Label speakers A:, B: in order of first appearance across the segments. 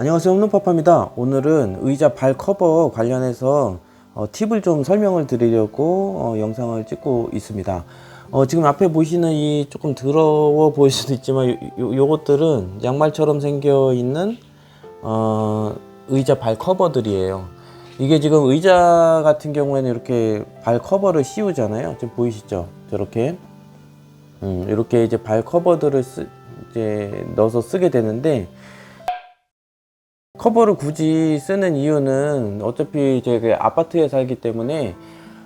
A: 안녕하세요 홈런파파입니다. 오늘은 의자 발 커버 관련해서 어, 팁을 좀 설명을 드리려고 어, 영상을 찍고 있습니다. 어, 지금 앞에 보시는 이 조금 더러워 보일 수도 있지만 요것들은 양말처럼 생겨 있는 어, 의자 발 커버들이에요. 이게 지금 의자 같은 경우에는 이렇게 발 커버를 씌우잖아요. 지금 보이시죠? 저렇게. 음, 이렇게 이제 발 커버들을 쓰, 이제 넣어서 쓰게 되는데 커버를 굳이 쓰는 이유는 어차피 이제 그 아파트에 살기 때문에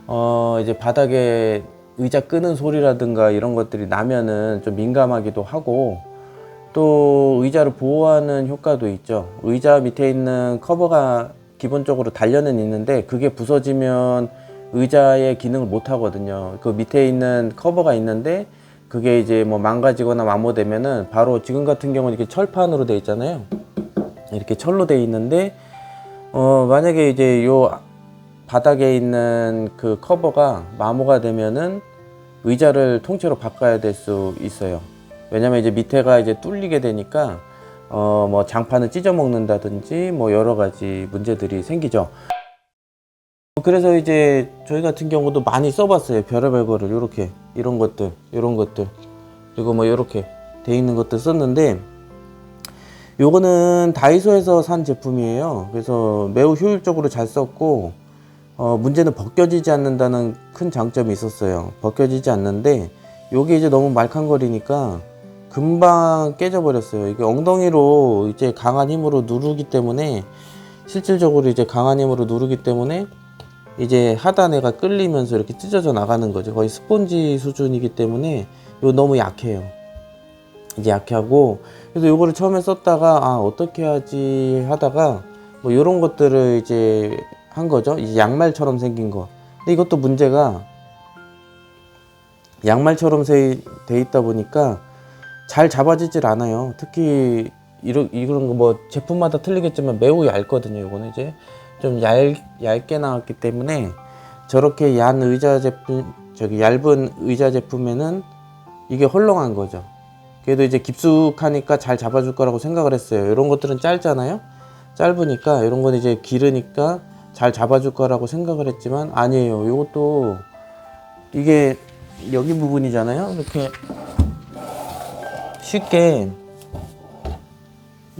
A: 어 이제 바닥에 의자 끄는 소리라든가 이런 것들이 나면은 좀 민감하기도 하고 또 의자를 보호하는 효과도 있죠. 의자 밑에 있는 커버가 기본적으로 단련은 있는데 그게 부서지면 의자의 기능을 못 하거든요. 그 밑에 있는 커버가 있는데 그게 이제 뭐 망가지거나 마모되면은 바로 지금 같은 경우는 이렇게 철판으로 돼 있잖아요. 이렇게 철로 돼 있는데 어 만약에 이제 요 바닥에 있는 그 커버가 마모가 되면은 의자를 통째로 바꿔야 될 수 있어요. 왜냐면 이제 밑에가 이제 뚫리게 되니까 어 뭐 장판을 찢어 먹는다든지 뭐 여러 가지 문제들이 생기죠. 그래서 이제 저희 같은 경우도 많이 써봤어요. 별의별 거를 요렇게 이런 것들 이런 것들 그리고 뭐 요렇게 돼 있는 것들 썼는데 요거는 다이소에서 산 제품이에요. 그래서 매우 효율적으로 잘 썼고, 어, 문제는 벗겨지지 않는다는 큰 장점이 있었어요. 벗겨지지 않는데, 요게 이제 너무 말캉거리니까 금방 깨져버렸어요. 이게 엉덩이로 이제 강한 힘으로 누르기 때문에, 실질적으로 이제 강한 힘으로 누르기 때문에, 이제 하단에가 끌리면서 이렇게 찢어져 나가는 거죠. 거의 스폰지 수준이기 때문에, 요 너무 약해요. 이제 약하고 그래서 요거를 처음에 썼다가 아 어떻게 하지 하다가 뭐 요런 것들을 이제 한 거죠. 이제 양말처럼 생긴 거. 근데 이것도 문제가 양말처럼 세- 돼 있다 보니까 잘 잡아지질 않아요. 특히 이런 이런 거 뭐 제품마다 틀리겠지만 매우 얇거든요 요거는 이제. 좀 얇, 얇게 나왔기 때문에 저렇게 얀 의자 제품 저기 얇은 의자 제품에는 이게 헐렁한 거죠 그래도 이제 깊숙하니까 잘 잡아줄 거라고 생각을 했어요. 이런 것들은 짧잖아요. 짧으니까 이런 건 이제 길으니까 잘 잡아줄 거라고 생각을 했지만 아니에요. 이것도 이게 여기 부분이잖아요. 이렇게 쉽게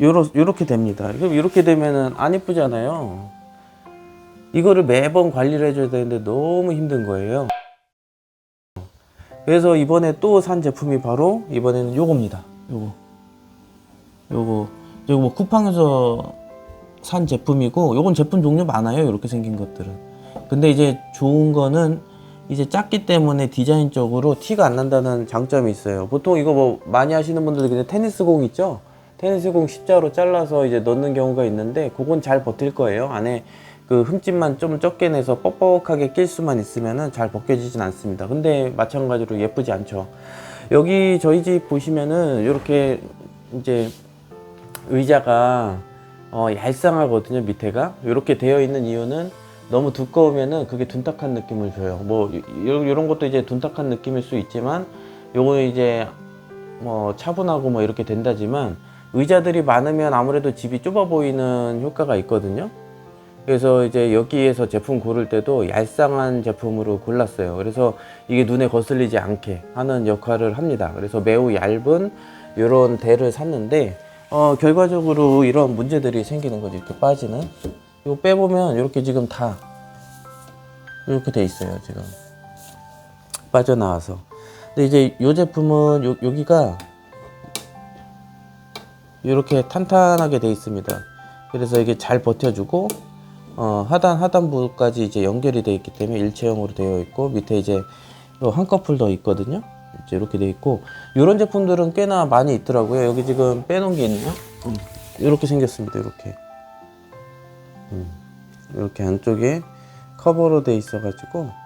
A: 요러, 요렇게 됩니다. 이렇게 되면은 안 이쁘잖아요. 이거를 매번 관리를 해줘야 되는데 너무 힘든 거예요. 그래서 이번에 또 산 제품이 바로 이번에는 요겁니다. 요거. 요거. 요거 뭐 쿠팡에서 산 제품이고 요건 제품 종류 많아요. 이렇게 생긴 것들은. 근데 이제 좋은 거는 이제 작기 때문에 디자인적으로 티가 안 난다는 장점이 있어요. 보통 이거 뭐 많이 하시는 분들이 그냥 테니스 공 있죠? 테니스 공 십자로 잘라서 이제 넣는 경우가 있는데 그건 잘 버틸 거예요. 안에 그 흠집만 좀 적게 내서 뻑뻑하게 낄 수만 있으면은 잘 벗겨지진 않습니다. 근데 마찬가지로 예쁘지 않죠. 여기 저희 집 보시면은 이렇게 이제 의자가 어, 얄쌍하거든요 밑에가 이렇게 되어 있는 이유는 너무 두꺼우면은 그게 둔탁한 느낌을 줘요. 뭐 이런 것도 이제 둔탁한 느낌일 수 있지만 요거는 이제 뭐 차분하고 뭐 이렇게 된다지만 의자들이 많으면 아무래도 집이 좁아 보이는 효과가 있거든요. 그래서 이제 여기에서 제품 고를 때도 얄쌍한 제품으로 골랐어요. 그래서 이게 눈에 거슬리지 않게 하는 역할을 합니다. 그래서 매우 얇은 이런 대를 샀는데 어, 결과적으로 이런 문제들이 생기는 거죠. 이렇게 빠지는. 이거 빼보면 이렇게 지금 다 이렇게 돼 있어요. 지금 빠져나와서. 근데 이제 이 제품은 요, 여기가 이렇게 탄탄하게 돼 있습니다. 그래서 이게 잘 버텨주고 어, 하단 하단부까지 이제 연결이 되어 있기 때문에 일체형으로 되어 있고 밑에 이제 요 한꺼풀 더 있거든요. 이제 이렇게 되어 있고 이런 제품들은 꽤나 많이 있더라고요. 여기 지금 빼놓은 게 있네요. 음, 이렇게 생겼습니다. 이렇게 음, 이렇게 안쪽에 커버로 돼 있어가지고 어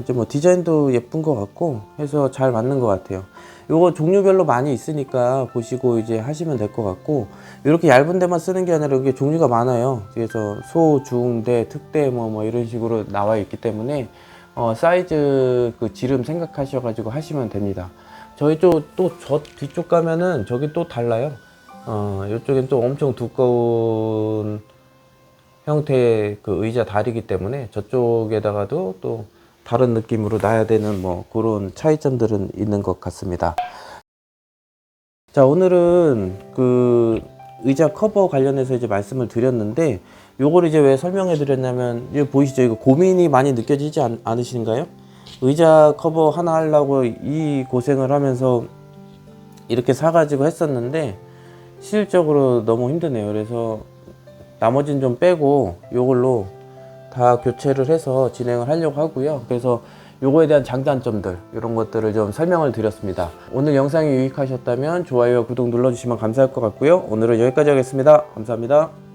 A: 이제 뭐 디자인도 예쁜 것 같고 해서 잘 맞는 것 같아요. 요거 종류별로 많이 있으니까 보시고 이제 하시면 될 것 같고 이렇게 얇은 데만 쓰는 게 아니라 이게 종류가 많아요. 그래서 소, 중, 대, 특대 뭐, 뭐 이런 식으로 나와 있기 때문에 어, 사이즈 그 지름 생각하셔가지고 하시면 됩니다. 저희 쪽 또 저 뒤쪽 가면은 저기 또 달라요. 어, 이쪽엔 또 엄청 두꺼운 형태의 그 의자 다리기 때문에 저쪽에다가도 또 다른 느낌으로 놔야 되는 뭐 그런 차이점들은 있는 것 같습니다. 자, 오늘은 그 의자 커버 관련해서 이제 말씀을 드렸는데 요걸 이제 왜 설명해 드렸냐면 이거 보이시죠? 이거 고민이 많이 느껴지지 않, 않으신가요? 의자 커버 하나 하려고 이 고생을 하면서 이렇게 사가지고 했었는데 실질적으로 너무 힘드네요. 그래서 나머지는 좀 빼고 요걸로 다 교체를 해서 진행을 하려고 하고요. 그래서 요거에 대한 장단점들 이런 것들을 좀 설명을 드렸습니다. 오늘 영상이 유익하셨다면 좋아요와 구독 눌러주시면 감사할 것 같고요. 오늘은 여기까지 하겠습니다. 감사합니다.